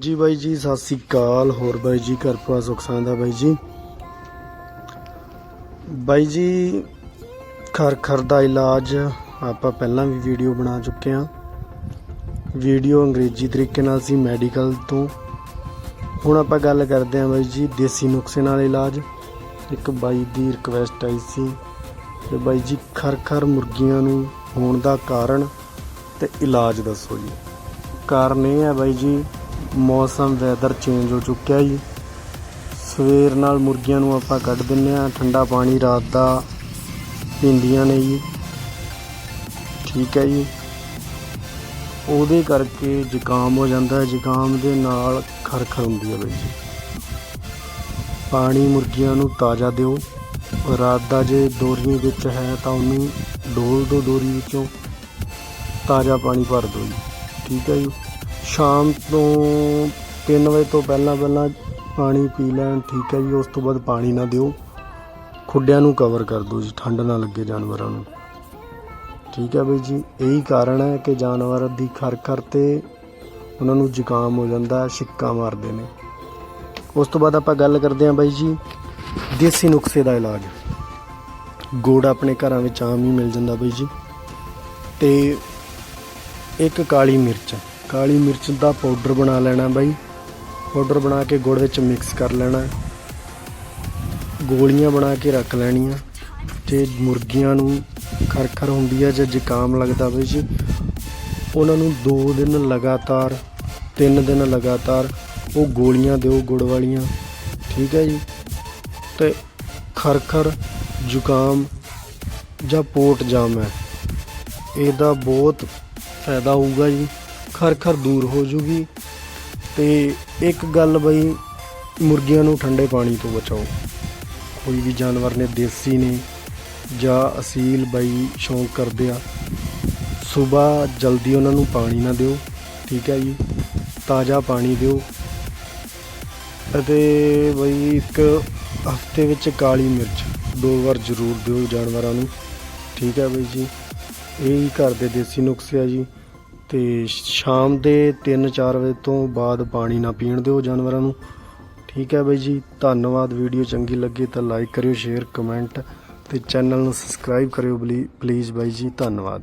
ਜੀ ਬਾਈ ਜੀ, ਸਤਿ ਸ੍ਰੀ ਅਕਾਲ। ਹੋਰ ਬਾਈ ਜੀ, ਘਰ ਪਾ ਸੁੱਖ ਸਾਂਦਾ ਬਾਈ ਜੀ। ਬਾਈ ਜੀ, ਖਰ ਖਰ ਦਾ ਇਲਾਜ ਆਪਾਂ ਪਹਿਲਾਂ ਵੀ ਵੀਡੀਓ ਬਣਾ ਚੁੱਕੇ ਹਾਂ। ਵੀਡੀਓ ਅੰਗਰੇਜ਼ੀ ਤਰੀਕੇ ਨਾਲ ਸੀ ਮੈਡੀਕਲ ਤੋਂ। ਹੁਣ ਆਪਾਂ ਗੱਲ ਕਰਦੇ ਹਾਂ ਬਾਈ ਜੀ, ਦੇਸੀ ਨੁਸਖੇ ਨਾਲ ਇਲਾਜ। ਇੱਕ ਬਾਈ ਦੀ ਰਿਕਵੈਸਟ ਆਈ ਸੀ ਕਿ ਬਾਈ ਜੀ, ਖਰ ਖਰ ਮੁਰਗੀਆਂ ਨੂੰ ਹੋਣ ਦਾ ਕਾਰਨ ਤੇ ਇਲਾਜ ਦੱਸੋ ਜੀ। ਕਾਰਨ ਇਹ ਹੈ ਬਾਈ ਜੀ ਮੌਸਮ ਵੈਦਰ ਚੇਂਜ ਹੋ ਚੁੱਕਿਆ ਜੀ। ਸਵੇਰ ਨਾਲ ਮੁਰਗੀਆਂ ਨੂੰ ਆਪਾਂ ਕੱਢ ਦਿੰਨੇ ਆ ਠੰਡਾ ਪਾਣੀ ਰਾਤ ਦਾ ਪੀਂਦੀਆਂ ਨੇ ਜੀ। ਠੀਕ ਹੈ ਜੀ। ਉਹਦੇ ਕਰਕੇ ਜ਼ੁਕਾਮ ਹੋ ਜਾਂਦਾ ਜ਼ੁਕਾਮ ਦੇ ਨਾਲ ਖਰਖਰ ਹੁੰਦੀ ਹੈ ਬਾਈ ਜੀ। ਪਾਣੀ ਮੁਰਗੀਆਂ ਨੂੰ ਤਾਜ਼ਾ ਦਿਓ। ਰਾਤ ਦਾ ਜੇ ਦੋਰੀ ਵਿੱਚ ਹੈ ਤਾਂ ਉਹਨੂੰ ਡੋਲ ਦੋ ਦੋਰੀ ਵਿੱਚੋਂ ਤਾਜ਼ਾ ਪਾਣੀ ਭਰ ਦਿਓ ਜੀ। ਠੀਕ ਹੈ ਜੀ। ਸ਼ਾਮ ਤੋਂ 3 ਵਜੇ ਤੋਂ ਪਹਿਲਾਂ ਪਹਿਲਾਂ ਪਾਣੀ ਪੀ ਲੈਣ, ਠੀਕ ਹੈ ਜੀ, ਉਸ ਤੋਂ ਬਾਅਦ ਪਾਣੀ ਨਾ ਦਿਓ। ਖੁੱਡਿਆਂ ਨੂੰ ਕਵਰ ਕਰ ਦਿਓ ਜੀ, ਠੰਡ ਨਾ ਲੱਗੇ ਜਾਨਵਰਾਂ ਨੂੰ। ਠੀਕ ਹੈ ਬਈ ਜੀ, ਇਹੀ ਕਾਰਨ ਹੈ ਕਿ ਜਾਨਵਰ ਦੀ ਖਰ ਖਰ ਤੇ ਉਹਨਾਂ ਨੂੰ ਜ਼ੁਕਾਮ ਹੋ ਜਾਂਦਾ, ਛਿੱਕਾ ਮਾਰਦੇ ਨੇ। ਉਸ ਤੋਂ ਬਾਅਦ ਆਪਾਂ ਗੱਲ ਕਰਦੇ ਹਾਂ ਬਾਈ ਜੀ, ਦੇਸੀ ਨੁਸਖੇ ਦਾ ਇਲਾਜ। ਗੁੜ ਆਪਣੇ ਘਰਾਂ ਵਿੱਚ ਆਮ ਹੀ ਮਿਲ ਜਾਂਦਾ ਬਾਈ ਜੀ। ਤੇ ਇੱਕ ਕਾਲੀ ਮਿਰਚ। ਕਾਲੀ ਮਿਰਚ ਦਾ ਪਾਊਡਰ ਬਣਾ ਲੈਣਾ ਬਾਈ। ਪਾਊਡਰ ਬਣਾ ਕੇ ਗੁੜ ਵਿੱਚ ਮਿਕਸ ਕਰ ਲੈਣਾ। ਗੋਲੀਆਂ ਬਣਾ ਕੇ ਰੱਖ ਲੈਣੀਆਂ। ਤੇ ਮੁਰਗੀਆਂ ਨੂੰ ਖਰਖਰ ਹੁੰਦੀ ਹੈ ਜਾਂ ਜ਼ੁਕਾਮ ਲੱਗਦਾ ਬਾਈ ਜੀ। ਉਹਨਾਂ ਨੂੰ 2 ਦਿਨ ਲਗਾਤਾਰ 3 ਦਿਨ ਲਗਾਤਾਰ ਉਹ ਗੋਲੀਆਂ ਦਿਓ, ਗੁੜ ਵਾਲੀਆਂ। ਠੀਕ ਹੈ ਜੀ? ਤੇ ਖਰਖਰ ਜ਼ੁਕਾਮ ਜਾਂ ਪੋਟ ਜਾਮ ਹੈ। ਇਹਦਾ ਬਹੁਤ ਫਾਇਦਾ ਹੋਊਗਾ ਜੀ। ਖਰ ਖਰ ਦੂਰ ਹੋ ਜੂਗੀ ਤੇ ਇੱਕ ਗੱਲ ਬਈ, ਮੁਰਗੀਆਂ ਨੂੰ ਠੰਡੇ ਪਾਣੀ ਤੋਂ ਬਚਾਓ। ਕੋਈ ਵੀ ਜਾਨਵਰ ਨੇ ਦੇਸੀ ਨੇ ਜਾਂ ਅਸੀਲ ਬਈ ਸ਼ੌਂਕ ਕਰਦੇ ਆ, ਸਵੇਰ ਜਲਦੀ ਉਹਨਾਂ ਨੂੰ ਪਾਣੀ ਨਾ ਦਿਓ, ਠੀਕ ਹੈ ਜੀ? ਤਾਜ਼ਾ ਪਾਣੀ ਦਿਓ। ਅਤੇ ਬਈ ਇੱਕ ਹਫ਼ਤੇ ਵਿੱਚ ਕਾਲੀ ਮਿਰਚ ਦੋ ਵਾਰ ਜ਼ਰੂਰ ਦਿਓ ਜਾਨਵਰਾਂ ਨੂੰ, ਠੀਕ ਹੈ ਬਈ ਜੀ? ਇਹ ਹੀ ਘਰ ਦੇ ਦੇਸੀ ਨੁਸਖੇ ਆ ਜੀ। ਤੇ ਸ਼ਾਮ ਦੇ 3-4 ਵਜੇ ਤੋਂ ਬਾਅਦ ਪਾਣੀ ਨਾ ਪੀਣ ਦਿਓ ਜਾਨਵਰਾਂ ਨੂੰ। ਠੀਕ ਹੈ ਬਾਈ ਜੀ, ਧੰਨਵਾਦ। ਵੀਡੀਓ ਚੰਗੀ ਲੱਗੀ ਤਾਂ ਲਾਈਕ ਕਰਿਓ, ਸ਼ੇਅਰ, ਕਮੈਂਟ ਤੇ ਚੈਨਲ ਨੂੰ ਸਬਸਕ੍ਰਾਈਬ ਕਰਿਓ ਪਲੀਜ਼ ਬਾਈ ਜੀ, ਧੰਨਵਾਦ।